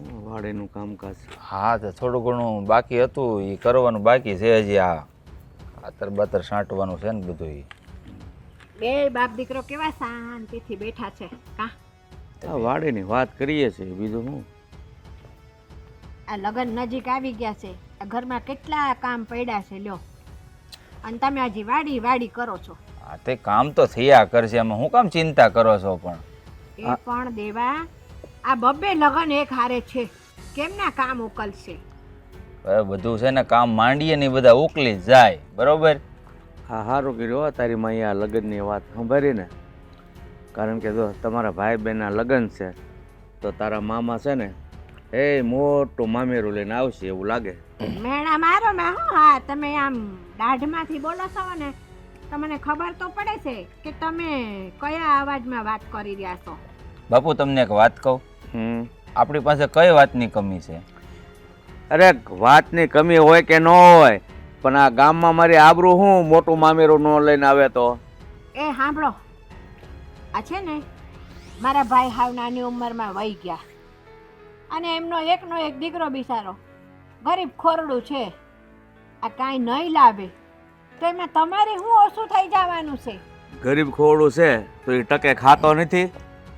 હું વાડીનું કામકાજ. હા તો થોડું ઘણું બાકી હતું એ કરવાનું બાકી છે હજી આ. આતર બાતર છાંટવાનું છે ને બધું ઈ. બે બાપ દીકરો કેવા શાંતિથી બેઠા છે કા? આ વાડીની વાત કરીએ છીએ બીજું હું આ લગન નજીક આવી ગયા છે આ ઘરમાં કેટલા કામ પડ્યા છે લ્યો. અને તમે હજી વાડી વાડી કરો છો. આ તે કામ તો થયા કરશે એમાં હું કામ ચિંતા કરો છો પણ? એ પણ દેવા આ બબ્બે લગ્ન એક હારે છે. કેમના કામ ઉકલશે? બધું છે ને કામ માંડીએ ને બધા ઉકલી જાય. બરોબર? હા સારું કર્યો હો તારી માં આ લગ્નની વાત. સાંભળી ને? કારણ કે જો તમારા ભાઈ બહેનના લગ્ન છે તો તારા મામા છે ને એ મોટું મામેરું લઈને આવશે એવું લાગે. મેણા મારો મેં હું હા તમે આમ દાઢમાંથી બોલો છો ને તમને ખબર તો પડે છે કે તમે કયા અવાજમાં વાત કરી રહ્યા છો. બાપુ તમને એક વાત કહું? આપણી પાસે કઈ વાતની કમી છે? અરે વાતની કમી હોય કે ન હોય પણ આ ગામમાં મારી આબરૂ હું મોટું મામેરું ન લઈને આવે તો? એ સાંભળો. આ છે ને મારા ભાઈ હાવ નાની ઉંમરમાં વહી ગયા. અને એમનો એકનો એક દીકરો બિચારો ગરીબ ખોરડું છે. આ કાંઈ નહીં લાવે. તો એમાં તમારે શું ઓછું થઈ જવાનું છે? ગરીબ ખોરડું છે તો એ ટકે ખાતો નથી?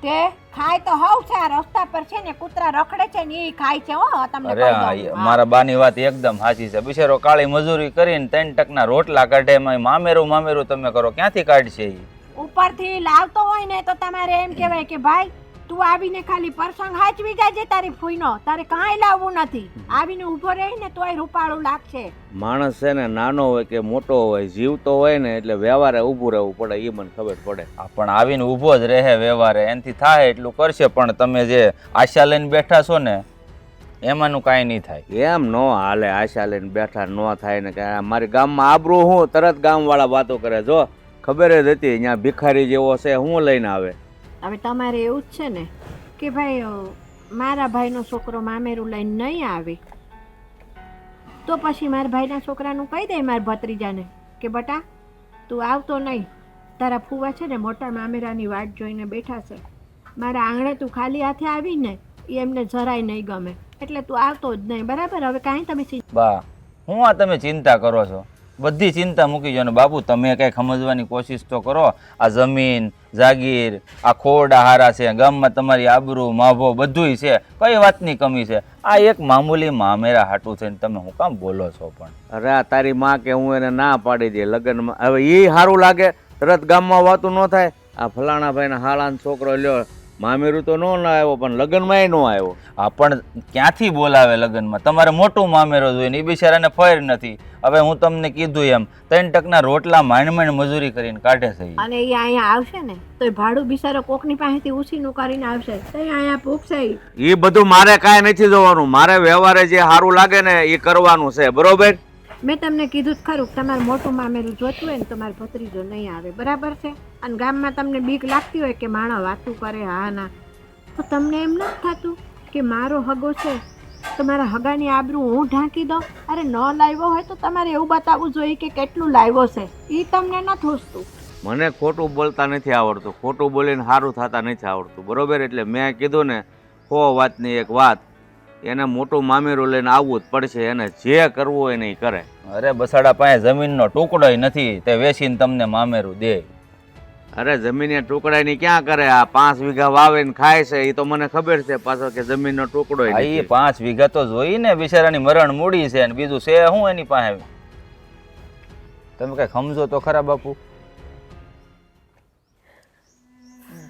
તે ખાય તો હવ છે આ રસ્તા પર છે ને કૂતરા રખડે છે ને એ ખાય છે હો તમને અરે કહી દઉં. હા. મારા બાની વાત એકદમ સાચી છે બિચારો કાળી મજૂરી કરીને ત્રણ ટકના રોટલા કાઢે એમાં મામેરું મામેરું તમે કરો ક્યાંથી કાઢશે ઈ ઉપરથી લાવતો હોય ને તો તમારે એમ કહેવાય કે ભાઈ તું આવીને ખાલી પરસંગ હાચવી જાજે તારી ફૂઈનો. તારે કાંઈ લાવવું નથી. આવીને ઊભો રહી ને તોય રૂપાળું લાગશે. માણસ છે ને નાનો હોય કે મોટો હોય જીવતો હોય ને એટલે વ્યવહારે ઊભું રહેવું પડે એ મને ખબર પડે. પણ આવીને ઊભો જ રહે વ્યવહારે. એનથી થાય એટલું કરશે પણ તમે જે આશા લઈને બેઠા છો ને એમાંનું કાંઈ નહીં થાય. એમ નો હાલે આશા લઈને બેઠા ન થાય ને કે આ મારી ગામમાં આબરું હું તરત ગામવાળા વાતો કરે. જો ખબર જ હતી અહીંયા ભિખારી જેવો છે હું લઈને આવે. હવે તમારે એવું જ છે ને કે ભાઈ મારા ભાઈનો છોકરો મામેરું લઈને નહીં આવે, તો પછી મારા ભાઈના છોકરાનું કહી દે મારા ભત્રીજાને કે, બટા, તું આવતો નહીં. તારા ફુવા છે ને મોટા મામેરાની વાટ જોઈને બેઠા છે. મારા આંગણે તું ખાલી હાથે આવીને એ એમને જરાય નહીં ગમે. એટલે તું આવતો જ નહીં, બરાબર? હવે કાંઈ તમે બા, હું આ તમે ચિંતા કરો છો? બધી ચિંતા મૂકી જો ને બાપુ, તમે કંઈ સમજવાની કોશિશ તો કરો. આ જમીન, જાગીર, આ ખોડ હારા છે, ગામમાં તમારી આબરૂ, માભો બધુંય છે, કઈ વાતની કમી છે? આ એક મામૂલી મામેરા હાટું થઈને તમે હું કામ બોલો છો પણ? અરે આ તારી માં કે હું એને ના પાડી દે, લગ્નમાં. હવે એ સારું લાગે, તરત ગામમાં વાતું ન થાય. આ ફલાણા ભાઈના હાલાનો છોકરો લ્યો મામેરું તો ન આવ્યો પણ લગ્નમાં ન આવ્યો. હા પણ ક્યાંથી બોલાવે લગ્નમાં? તમારે મોટું મામેરો જોઈએ ને એ બિચારાને ફેર નથી. હવે હું તમને કીધું એમ ત્રણ ટકના રોટલા માંડ માંડ મજૂરી કરીને કાઢે છે. અને એ અહીંયા આવશે ને તો ભાડું બિચારો કોકની પાસેથી ઉછીનું કરીને આવશે. તો એ અહીંયા ભૂખશે એ બધું મારે કાંઈ નથી જોવાનું. મારે વ્યવહારે જે સારું લાગે ને એ કરવાનું છે. બરોબર? મેં તમને કીધું જ ખરું તમારું તમારે મોટું મામેરું જોતું હોય ને તો મારો ભત્રીજો નહીં આવે. બરાબર છે? અને ગામમાં તમને બીક લાગતી હોય કે માણસ વાતું કરે, હા, ના. તો તમને એમ નથી થતું કે મારો હગો છે? તો મારા હગાની આબરૂ હું ઢાંકી દઉં? અરે, ન લાવ્યો હોય તો તમારે એવું બતાવવું જોઈએ કે કેટલું લાવ્યો છે. એ તમને ન થોસતું. મને ખોટું બોલતા નથી આવડતું. ખોટું બોલીને સારું થતા નથી આવડતું. બરોબર? એટલે મેં કીધું ને, હો વાતની એક વાત. એને મોટું મામેરું લઈને આવવું જ પડશે એને જે કરવું હોય ને એ કરે. અરે બસાડા પાસે જમીનનો ટુકડોય નથી તે વેચીને તમને મામેરું દે. અરે જમીને ટુકડાની ક્યાં કરે? આ પાંચ વીઘા વાવે ને ખાય છે એ તો મને ખબર છે પાછો કે જમીનનો ટુકડો એ પાંચ વીઘા તો જોઈ ને બિચારાની મરણ મૂડી છે અને બીજું છે હું એની પાસે? તમે કઈ સમજો તો ખરા બાપુ.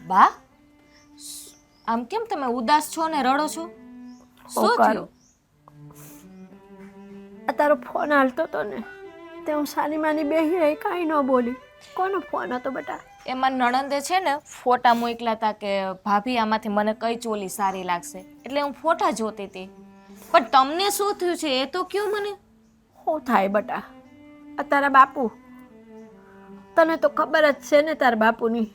બા આમ કેમ તમે ઉદાસ છો ને રડો છો? શું થયું? આ તારો ફોન હાલતો તો ને તે હું સાની માની બેહી રહી કાંઈ ન બોલી. કોનો ફોન હતો બેટા? એમાં નણંદે છે ને ફોટા મોકલા હતા કે ભાભી આમાંથી મને કઈ ચોલી સારી લાગશે. એટલે હું ફોટા જોતી હતી. પણ તમને શું થયું છે? એ તો કયું મને? શું થાય બટા? આ તારા બાપુ? તને તો ખબર જ છે ને તારા બાપુની.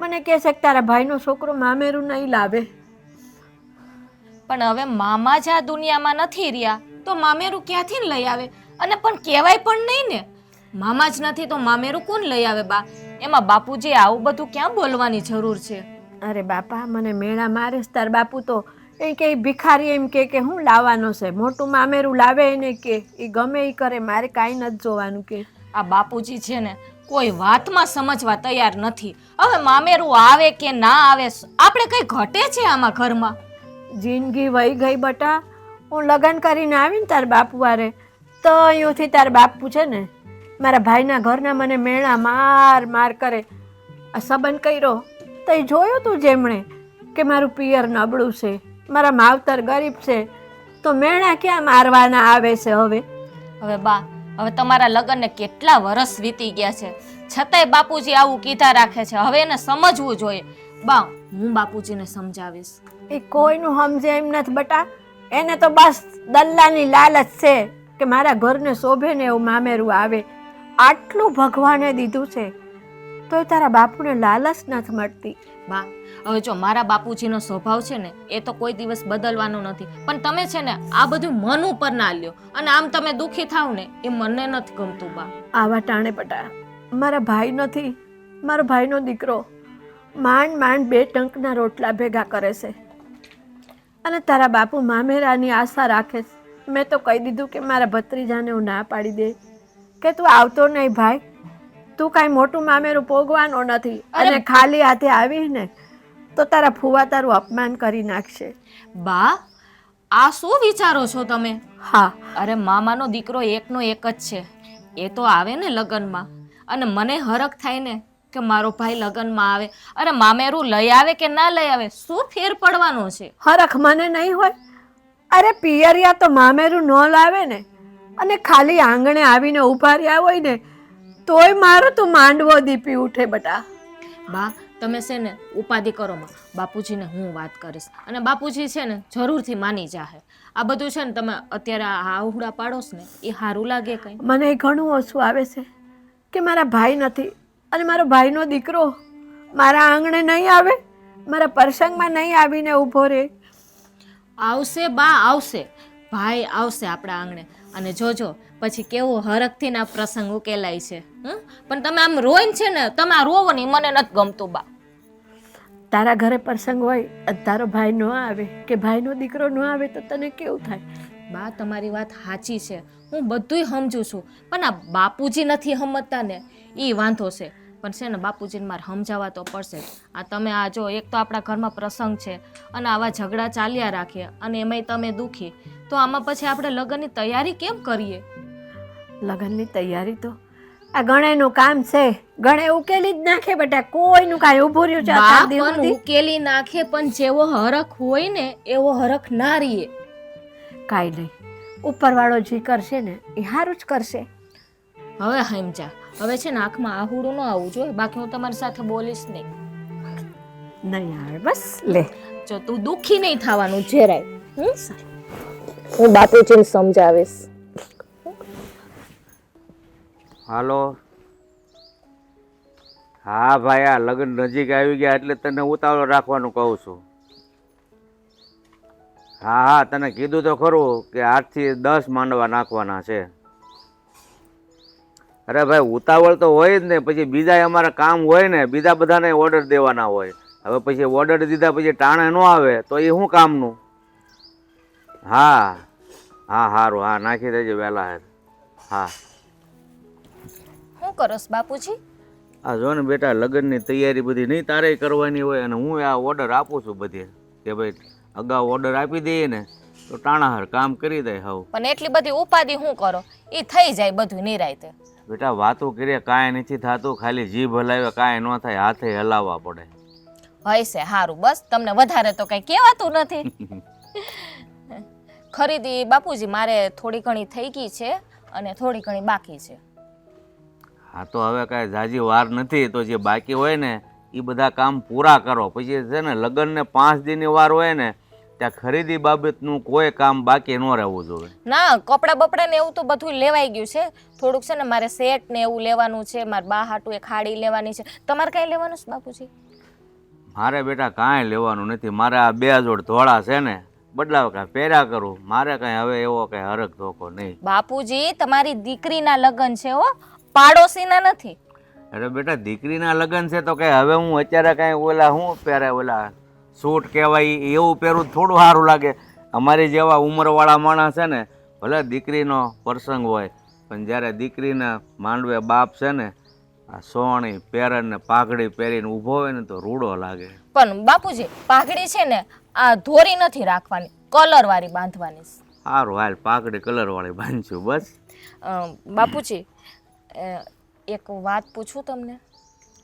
મને કહે છે કે તારા ભાઈનો છોકરો મામેરું નહીં લાવે. પણ હવે મામા જ આ દુનિયામાં નથી રહ્યા. તો મામેરું ક્યાંથી લઈ આવે? અને પણ કહેવાય પણ નહીં ને. મામા જ નથી તો મામેરું કોણ લઈ આવે બા? એમાં બાપુજી આવું બધું ક્યાં બોલવાની જરૂર છે? અરે બાપા મને મેળા મારે તાર બાપુ તો. એ કે ભિખારી એમ કે કે હું લાવવાનો છે? મોટું મામેરું લાવે એને કે એ ગમે એ કરે મારે કાંઈ નથી જોવાનું કે. આ બાપુજી છે ને કોઈ વાતમાં સમજવા તૈયાર નથી. હવે મામેરું આવે કે ના આવે આપણે કઈ ઘટે છે આમાં ઘરમાં? જિંદગી વહી ગઈ બટા. હું લગ્ન કરીને આવીને તાર બાપુ વારે. તો અહીંથી તાર બાપુ છે ને, મારા ભાઈના ઘરના મને મેળા માર માર કરે. આ સંબંધ કર્યો, તો એ જોયું તું જેમણે કે મારું પિયર નબળું છે, મારા માવતર ગરીબ છે. તો મેળા ક્યાં મારવાના આવે છે હવે? હવે બા, હવે તમારા લગ્નને કેટલા વર્ષ વીતી ગયા છે. છતાંય બાપુજી આવું કીધા રાખે છે. હવે એને સમજવું જોઈએ. બા હું બાપુજીને સમજાવીશ. એ કોઈનું સમજે એમ નથી બટા. એને તો બસ દલ્લાની લાલચ છે કે મારા ઘરને શોભે ને એવું મામેરું આવે. આટલું ભગવાને દીધું છે તોય તારા બાપુને લાલચ નથી મળતી. બા હવે જો મારા બાપુજીનો સ્વભાવ છે ને એ તો કોઈ દિવસ બદલવાનો નથી. પણ તમે છે ને આ બધું મન ઉપર ના લ્યો. અને આમ તમે દુખી થાવ ને એ મને નથી ગમતું બા. આવા ટાણે બટા. મારા ભાઈ નથી મારો ભાઈનો દીકરો. માંડ માંડ બે ટંકના રોટલા ભેગા કરે છે. અને તારા બાપુ મામેરાની આશા રાખે છે. મેં તો કહી દીધું કે મારા ભત્રીજાને હું ના પાડી દે. કે તું આવતો નહીં ભાઈ. તું કાંઈ મોટું મામેરું પોગવાનો નથી. અને ખાલી હાથે આવી ને તો તારા ફુવા તારું અપમાન કરી નાખશે. બા આ શું વિચારો છો તમે? હા. અરે મામાનો દીકરો એકનો એક જ છે. એ તો આવે ને લગ્નમાં. અને મને હરખ થાય ને કે મારો ભાઈ લગ્નમાં આવે. અરે મામેરું લઈ આવે કે ના લઈ આવે? શું ફેર પડવાનો છે? હરખ મને નહીં હોય? અરે પિયરિયા તો મામેરું ન લાવે ને. અને ખાલી આંગણે આવીને ઊભા રહ્યા હોય ને તોય મારો તો માંડવો દીપી ઉઠે બટા. બા તમે છે ને ઉપાધિ કરો માં. બાપુજીને હું વાત કરીશ. અને બાપુજી છે ને જરૂરથી માની જાહે. આ બધું છે ને તમે અત્યારે આ આહુડા પાડોશ ને એ સારું લાગે કંઈ? મને ઘણું ઓછું આવે છે કે મારા ભાઈ નથી. અને મારો ભાઈનો દીકરો મારા આંગણે નહીં આવે મારા પ્રસંગમાં નહીં આવીને ઊભો રહે આવશે બા આવશે. ભાઈ આવશે આપણા આંગણે. અને જોજો પછી કેવો હરખથી ના પ્રસંગ ઉકેલાય છે? પણ તમે આમ રોઈને છે ને તમે આ રોવો ને ઈ મને નથી ગમતું બા. તારા ઘરે પ્રસંગ હોય તારો ભાઈ ન આવે કે ભાઈનો દીકરો ન આવે તો તને કેવું થાય? બા તમારી વાત સાચી છે. હું બધુંય સમજુ છું પણ આ બાપુજી નથી સમજતા ને એ વાંધો છે. પણ છે ને બાપુજીને મારે સમજાવવા તો પડશે. જ. આ તમે આ જો એક તો આપણા ઘરમાં પ્રસંગ છે અને આવા ઝઘડા ચાલ્યા રાખીએ અને એમાંય તમે દુખી. તો આમાં પછી આપણે લગ્નની તૈયારી કેમ કરીએ? લગ્નની તૈયારી તો આ ગણેનું કામ છે. ગણે ઉકેલી જ નાખે બેટા કોઈનું કાંઈ ઊભું રહ્યું છે? ઉકેલી નાખે પણ જેવો હરખ હોય ને એવો હરખ ના રહીએ કાંઈ નહીં. ઉપરવાળો જે કરશે ને એ સારું જ કરશે. હવે સમજા હવે છે ને આંખમાં આહુડું ન આવવું જોઈએ બાકી હું તમારી સાથે બોલીશ નહીં. નહીં આવે બસ લે. જો તું દુખી નહીં થવાનું જરાય. હમ? હું બાપુજીને સમજાવીશ. હાલો. હા ભાઈ આ લગ્ન નજીક આવી ગયા એટલે તને ઉતાવળ રાખવાનું કહું છું. હા હા તને કીધું તો ખરું કે આઠથી દસ માંડવા નાખવાના છે. અરે ભાઈ ઉતાવળ તો હોય જ ને. પછી બીજા અમારા કામ હોય ને બીજા બધાને ઓર્ડર દેવાના હોય. હવે પછી ઓર્ડર દીધા પછી ટાણે ન આવે તો એ શું કામનું? હા હા સારું હા નાખી દેજે વહેલા હેર હા. શું કરોસ બાપુજી? આ જો ને બેટા લગ્નની તૈયારી બધી નહીં તારે કરવાની હોય અને હું આ ઓર્ડર આપું છું બધે. કે ભાઈ અગાઉ ઓર્ડર આપી દઈએ ને તો ટાણાહાર કામ કરી દે હવ. પણ એટલી બધી ઉપાધિ શું કરો? એ થઈ જાય બધું નિરાયતે. બેટા વાતો કરીએ કાંઈ નથી થતું ખાલી જીભ હલાવે કાંઈ ન થાય હાથે હલાવવા પડે. હોય છે સારું બસ તમને વધારે તો કઈ કહેવાતું નથી. ખરીદી બાપુજી મારે થોડી ઘણી થઈ ગઈ છે અને થોડી ઘણી બાકી છે. હા તો હવે કાંઈ જાજી વાર નથી તો જે બાકી હોય ને એ બધા કામ પૂરા કરો. પછી છે ને લગ્નને પાંચ દિનની વાર હોય ને ત્યાં ખરીદી બાબતનું કોઈ કામ બાકી ન રહેવું જોઈએ. ના કપડાં બપડા ને એવું તો બધું લેવાઈ ગયું છે. થોડુંક છે ને મારે સેટ ને એવું લેવાનું છે મારે બા હાટું એ ખાડી લેવાની છે. તમારે કાંઈ લેવાનું છે બાપુજી? મારે બેટા કાંઈ લેવાનું નથી. મારે આ બે જોડ ધોળા છે ને બદલાવ કાંઈ પહેર્યા કરું. મારે કાંઈ હવે એવો કાંઈ હરક ધોકો નહીં. બાપુજી તમારી દીકરીના લગ્ન છે હો. પાડોશીના નથી. અરે બેટા દીકરીના લગ્ન છે તો કે હવે હું અત્યારે કાંઈ ઓલા હું પહેરે ઓલા સૂટ કહેવાય એવું પહેરું થોડું સારું લાગે. અમારી જેવા ઉંમરવાળા માણસ છે ને ભલે દીકરીનો પ્રસંગ હોય પણ જ્યારે દીકરીના માંડવે બાપ છે ને આ સોણી પેરણ ને પાઘડી પહેરીને ઊભો હોય ને તો રૂડો લાગે. પણ બાપુજી પાઘડી છે ને આ ધોરી નથી રાખવાની કલર વાળી બાંધવાની. સારું હાલ પાઘડી કલરવાળી બાંધશું બસ. બાપુજી એક વાત પૂછું તમને?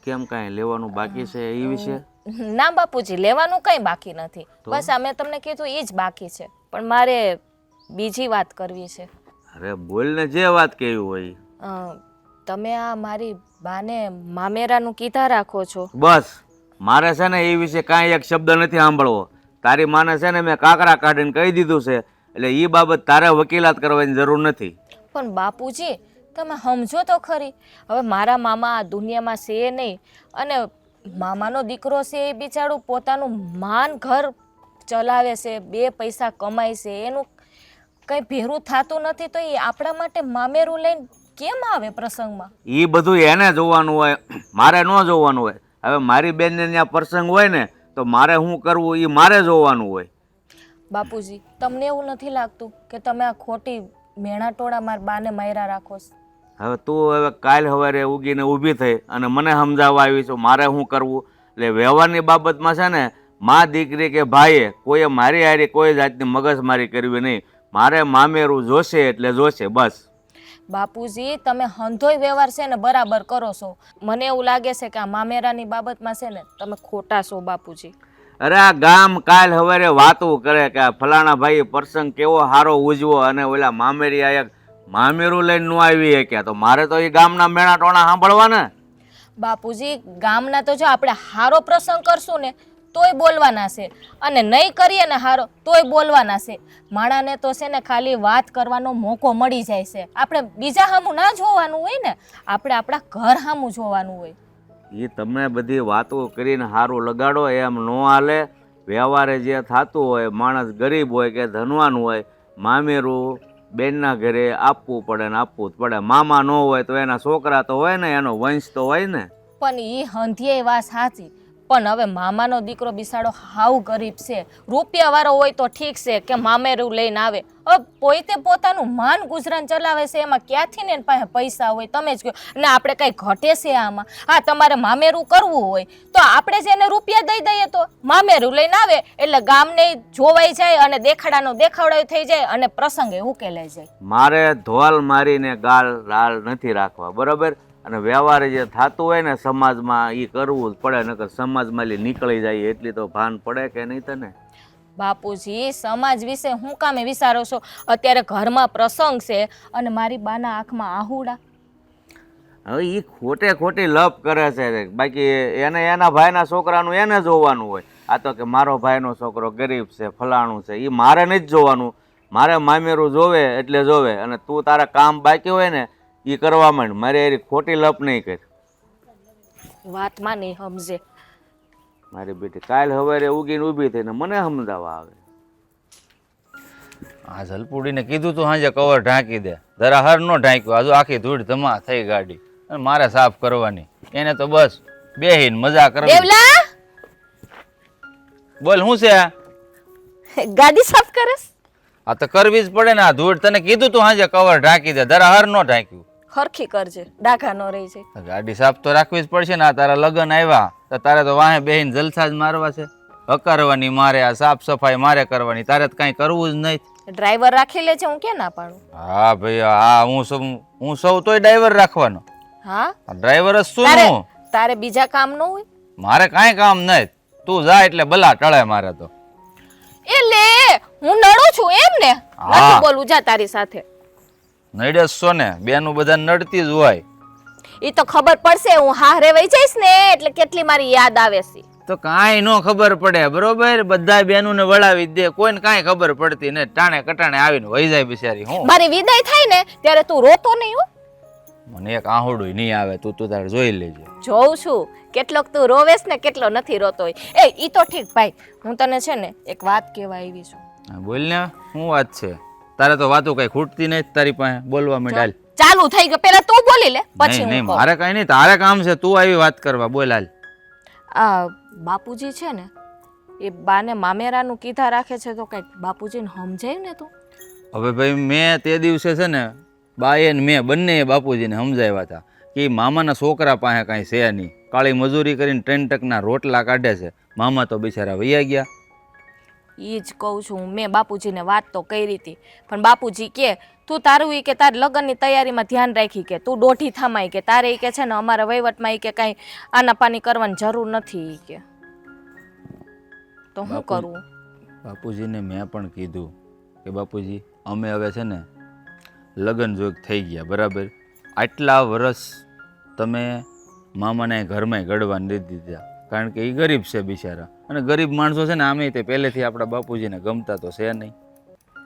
કેમ કાંઈ લેવાનું બાકી છે એ વિશે? ના બાપુજી લેવાનું કંઈ બાકી નથી. બસ આ મેં તમને કીધું એ જ બાકી છે. પણ મારે બીજી વાત કરવી છે. અરે બોલને જે વાત કેવી હોય. અ, તમે આ મારી બાને મામેરાનું કીધા રાખો છો? બસ. મારે છે ને એ વિશે કાંઈ એક શબ્દ નથી સાંભળવો. તારી માને છે ને મેં કાકરા કાઢીને કહી દીધું છે એટલે એ બાબત તારે વકીલાત કરવાની જરૂર નથી. પણ બાપુજી તમે સમજો તો ખરી. હવે મારા મામા આ દુનિયામાં છે નહીં અને મામાનો દીકરો છે એ બિચારું પોતાનું માન ઘર ચલાવે છે બે પૈસા કમાય છે એનું કંઈ ભેરું થતું નથી તો એ આપણા માટે મામેરું લઈને કેમ આવે પ્રસંગમાં? એ બધું એને જોવાનું હોય મારે ન જોવાનું હોય. હવે મારી બેનને ત્યાં પ્રસંગ હોય ને તો મારે શું કરવું એ મારે જોવાનું હોય. બાપુજી તમને એવું નથી લાગતું કે તમે આ ખોટી મેણા ટોળા મારા બાને માયરા રાખો છો? હવે તું હવે કાલ સવારે ઉગીને ઊભી થઈ અને મને સમજાવવા આવી છું મારે શું કરવું. એટલે વ્યવહારની બાબતમાં છે ને મા દીકરી કે ભાઈએ કોઈએ મારી હારી કોઈ જાતની મગજમારી કરવી નહીં. મારે મામેરું જોશે એટલે જોશે બસ. બાપુજી તમે હંધોય વ્યવહાર છે ને બરાબર કરો છો. મને એવું લાગે છે કે આ મામેરાની બાબતમાં છે ને તમે ખોટા છો બાપુજી. અરે આ ગામ કાલ સવારે વાતું કરે કે આ ફલાણા ભાઈ પ્રસંગ કેવો સારો ઉજવો અને ઓલા મામેરી આયા મામેરું લઈને નો આવી શક્યા તો મારે તો એ ગામના મેણા ટોણા સાંભળવા ને બાપુજી ગામના તો જો આપણે હારો પ્રસંગ કરશું ને તોય બોલવાના છે. અને નહીં કરીએ ને હારો તોય બોલવાના છે. માણાને તો છે ને ખાલી વાત કરવાનો મોકો મળી જાય છે. આપણે બીજા સામું ના જોવાનું હોય ને આપણે આપણા ઘર સામું જોવાનું હોય. એ તમે બધી વાતો કરીને સારું લગાડો એમ ન હાલે. વ્યવહારે જે થતું હોય માણસ ગરીબ હોય કે ધનવાન હોય મામેરું બેનના ઘરે આપવું પડે ને આપવું જ પડે. મામા ન હોય તો એના છોકરા તો હોય ને, એનો વંશ તો હોય ને. પણ એ હંધીએ વાત સાચી. પણ હવે મામાનો દીકરો બિસાડો હાવ ગરીબ છે. રૂપિયાવાળો હોય તો ઠીક છે કે મામેરું લઈને આવે. હવે પોતે પોતાનું માન ગુજરાન ચલાવે છે, એમાં ક્યાંથી ને પાસે પૈસા હોય તમે જ કહો. ને આપણે કંઈ ઘટે છે આમાં? હા, તમારે મામેરું કરવું હોય તો આપણે જ એને રૂપિયા દઈ દઈએ તો. મામેરું લઈને આવે એટલે ગામને જોવાઈ જાય અને દેખાડાનો દેખાવડો થઈ જાય અને પ્રસંગે ઉકેલાઈ જાય. મારે ધોલ મારીને ગાલ લાલ નથી રાખવા. બરાબર? અને વ્યવહાર જે થતું હોય ને સમાજમાં એ કરવું જ પડે નકર સમાજમાં લી નીકળી જાય એટલી તો ભાન પડે કે નહીં તને? બાપુજી સમાજ વિશે હું કામે વિચારો છો? અત્યારે ઘરમાં પ્રસંગ છે અને મારી બાના આંખમાં આહુડા. હવે એ ખોટે ખોટી લપ કરે છે. બાકી એને એના ભાઈના છોકરાનું એને જોવાનું હોય. આ તો કે મારો ભાઈનો છોકરો ગરીબ છે ફલાણું છે એ મારે નથી જોવાનું. મારે મામેરું જોવે એટલે જોવે. અને તું તારા કામ બાકી હોય ને એ કરવા માંડ. મારે એ ખોટી લપ નહીં કર. વાતમાં નહીં સમજે મારી બેટી કાલ સવારે ઉગીને ઊભી થઈને મને સમજાવવા આવે. આ જલપુડીને કીધું તું સાંજે કવર ઢાંકી દે. જરા હર નો ઢાંક્યું. આજુ આખી ધૂળ ધમા થઈ ગાડી. અને મારે સાફ કરવાની. એને તો બસ બેહીન મજા કરવી. દેવલા! બોલ શું છે આ? ગાડી સાફ કરસ. આ તો કરવી જ પડે ને આ ધૂળ. તને કીધું તું સાંજે કવર ઢાંકી દે. જરા હર નો ઢાંક્યું. હરખી કરજે ડાઘા ન રહી છે ગાડી સાફ તો રાખવી જ પડશે ને આ તારા લગ્ન આવ્યા તો તારે તો વાહે બેહીને જલસા જ મારવા છે. હકારવાની મારે આ સાફ સફાઈ મારે કરવાની તારે તો કાંઈ કરવું જ નહીં. ડ્રાઈવર રાખી લેજે હું કે ના પાડું? હા ભાઈ હા હું સૌ હું સૌ તોય ડ્રાઈવર રાખવાનો. હા? ડ્રાઈવર જ શું તારે હું. તારે બીજા કામ ન હોય? મારે કાંઈ કામ નહીં. તું જા એટલે ભલા ટળે મારે તો. એ લે હું નડું છું એમ ને? હા. નથી બોલવું જા તારી સાથે. નડ્યો છો ને બેનું બધા નડતી જ હોય. એ તો ખબર પડશે હું હારે વહી જઈશ ને એટલે કેટલી મારી યાદ આવે છે. તો કાંઈ નો ખબર પડે બરોબર? બધા બેનું વળાવી દે કોઈને કાંઈ ખબર પડતી ને ટાણે કટાણે આવીને વહી જાય બિચારી હું? મારી વિદાય થાય ને ત્યારે તું રોતો નહીં હો. મને એક આહુડું નહીં આવે તું તું તારે જોઈ લેજે. જોઉં છું કેટલોક તું રોવેશ ને કેટલો નથી રોતો હોય એ ઈ તો ઠીક ભાઈ હું તને છે ને એક વાત કહેવા આવી છું. હા, બોલ ને શું વાત છે? તારે તો વાતો કઈ ખૂટતી નહીં તારી પાસે બોલવા માંડ. હાલ. ચાલુ થઈ ગયું. પેલા તું બોલી લે પછી નહીં હું મારે કઈ નહીં તારે કામ છે તું આવી વાત કરવા બોલ હાલ. આ બાપુજી છે ને એ બાને મામેરાનું કીધા રાખે છે તો કંઈક બાપુજીને સમજાય ને તું? હવે ભાઈ મેં તે દિવસે છે ને બાએ ને મેં બંને બાપુજીને સમજાવ્યા હતા કે મામાના છોકરા પાસે કાંઈ છે નહીં. કાળી મજૂરી કરીને ટ્રેન ટકના રોટલા કાઢે છે. મામા તો બિચારા વૈયા ગયા. એ જ કહું છું મેં બાપુજીને વાત તો કરી હતી. પણ બાપુજી કે તું તારું એ કે તાર લગ્નની તૈયારીમાં ધ્યાન રાખી કે તું દોઢી થામાય કે તારે એ કે છે ને અમારા વહીવટમાં એ કે કાંઈ આનાપાની કરવાની જરૂર નથી એ કે. તો હું કરું? બાપુજીને મેં પણ કીધું કે બાપુજી અમે હવે છે ને લગ્ન જોગ થઈ ગયા બરાબર? આટલા વર્ષ તમે મામાને ઘરમાં ગળવા નથી દીધા કારણ કે એ ગરીબ છે બિચારા. અને ગરીબ માણસો છે ને આમે તે પહેલેથી આપણા બાપુજીને ગમતા તો છે નહીં.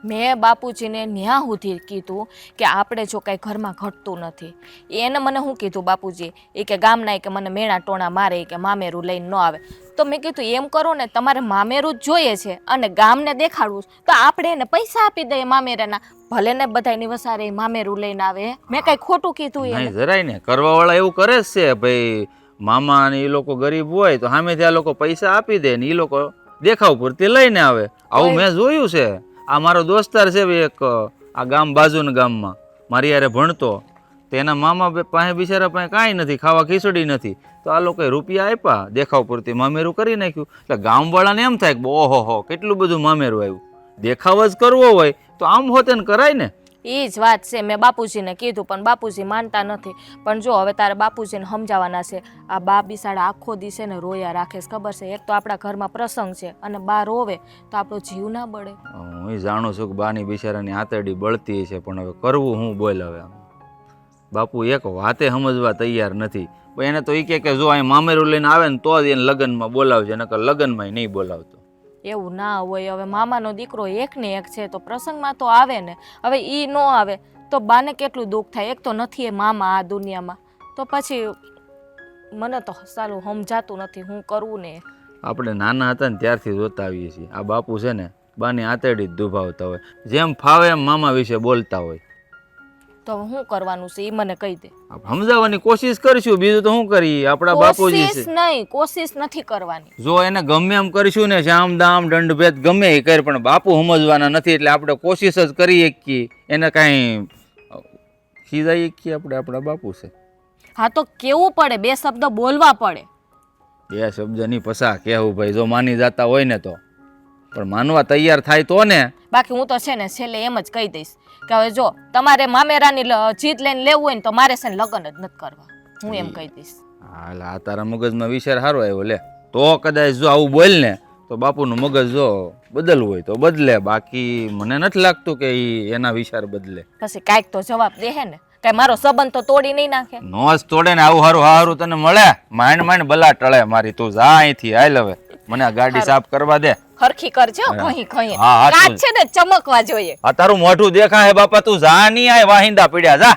મેં બાપુજીને ન્યા સુધી કીધું કે આપણે જો કાંઈ ઘરમાં ઘટતું નથી. એને મને શું કીધું બાપુજી? એ કે ગામના કે મને મેણા ટોણા મારે કે મામેરું લઈને ન આવે. તો મેં કીધું એમ કરો ને તમારે મામેરું જ જોઈએ છે અને ગામને દેખાડવું તો આપણે એને પૈસા આપી દઈએ મામેરાના. ભલે ને બધાની વસારે મામેરું લઈને આવે. મેં કાંઈ ખોટું કીધું નહીં જરાય ને કરવાવાળા એવું કરે છે ભાઈ. મામા ને એ લોકો ગરીબ હોય તો સામેથી આ લોકો પૈસા આપી દે ને એ લોકો દેખાવ પૂરતી લઈને આવે. આવું મેં જોયું છે. આ મારો દોસ્તાર છે એક આ ગામ બાજુના ગામમાં. મારી યારે ભણતો. તો એના મામા પાસે બિચારા પાસે કાંઈ નથી ખાવા ખીચડી નથી. તો આ લોકોએ રૂપિયા આપ્યા દેખાવ પૂરતી મામેરું કરી નાખ્યું. એટલે ગામવાળાને એમ થાય કે ઓહો હો કેટલું બધું મામેરું આવ્યું. દેખાવ જ કરવો હોય તો આમ હોતે ને કરાય ને. એ જ વાત છે, મેં બાપુજીને કીધું, પણ બાપુજી માનતા નથી. પણ જો હવે તારે બાપુજીને સમજાવવાના છે, આ બા બિસાડા આખો દિવસે ને રોયા રાખે ખબર છે, એક તો આપણા ઘરમાં પ્રસંગ છે અને બા રોવે, તો આપણો જીવ ના બળે. હું જાણું છું કે બાની બિચારાની આંતરડી બળતી છે, પણ હવે કરવું હું બોલ હવે બાપુ એક વાતે સમજવા તૈયાર નથી. એને તો એ કે જો અહીં મામેરું લઈને આવે ને તો જ એને લગ્નમાં બોલાવજે, નકર લગ્નમાં નહીં બોલાવતો. એવું ના હોય. હવે મામાનો દીકરો એક ને એક છે, તો પ્રસંગમાં તો આવે ને. હવે એ ન આવે, તો બાને કેટલું દુઃખ થાય? એક તો નથી એ મામા આ દુનિયામાં. તો પછી મને તો સારું સમજાતું નથી હું કરવું ને. આપણે નાના હતા ને ત્યારથી જોતા આવીએ છીએ. આ બાપુ છે ને બાની આતરડી જ દુભાવતા હોય. જેમ ફાવે એમ મામા વિશે બોલતા હોય. તો હવે શું કરવાનું છે એ મને કહી દે. સમજાવવાની કોશિશ કરીશું બીજું તો શું કરીએ? આપણા બાપુજી કોશિશ છે નહીં કોશિશ નથી કરવાની. જો એને ગમે એમ કરીશું ને શામ દામ દંડભેદ ગમે એ કરે પણ બાપુ સમજવાના નથી એટલે આપણે કોશિશ જ કરીએ કે એને કાંઈ ખીજાઈએ કે આપણે આપણા બાપુ છે. હા તો કેવું પડે? બે શબ્દ બોલવા પડે. બે શબ્દની પસા કહેવું ભાઈ? જો માની જતા હોય ને તો. પણ માનવા તૈયાર થાય તો ને. બાકી હું તો છે ને છેલ્લે એમ જ કહી દઈશ કે હવે જો તમારે મામેરાની જીત લઈને લેવું હોય ને તો મારે છે ને લગ્ન જ નથી કરવા. હું એમ કહી દઈશ. હાલ આ તારા મગજમાં વિચાર સારો આવ્યો લે. તો કદાચ જો આવું બોલ ને તો બાપુનું મગજ જો બદલવું હોય તો બદલે. બાકી મને નથી લાગતું કે ઈ એના વિચાર બદલે. પછી કાંઈક તો જવાબ દે હે ને. કાંઈ મારો સંબંધ તો તોડી નહીં નાખે. નોસ તોડે ને આવું હારું હારું તને મળે. માંડ માંડ બલા ટળે મારી તું. જા અહીંથી આઈ હવે. મને આ ગાડી સાફ કરવા દે. હરખી કરજો હા. કહી કાચ છે ને ચમકવા જોઈએ. આ તારું મોઢું દેખાય બાપા તું જા નહીં આય વાહિંદા પીડ્યા જા.